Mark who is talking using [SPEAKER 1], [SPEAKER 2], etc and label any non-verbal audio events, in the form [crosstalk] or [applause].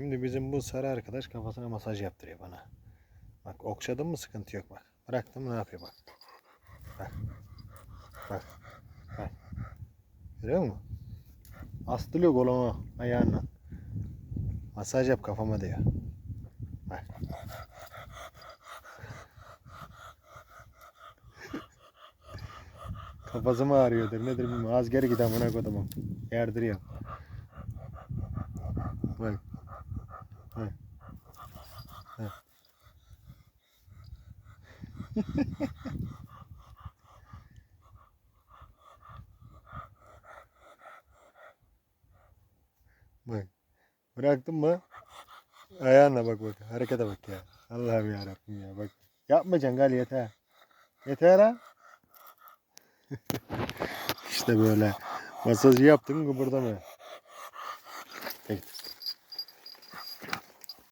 [SPEAKER 1] Şimdi bizim bu sarı arkadaş kafasına masaj yaptırıyor bana. Bak okşadım mı sıkıntı yok bak. Bıraktım ne yapıyor bak. Bak. Bak. Bak. Görüyor musun? Astırıyor kolumu ayağınla. Masaj yap kafama diyor. Bak. Kafası mı ağrıyordur nedir bilmiyorum. Az geri git amına kodumu. Yardırıyor. Bak. Bak. Bak. [laughs] Bak. Bıraktın mı? Ayağına bak bak. Harekete bak ya. Allah'ım ya Rabbim ya bak. Yapmayacaksın gal yeter. Yeter ha. [laughs] işte böyle. Masajı yaptın kıpırdamıyor. Peki.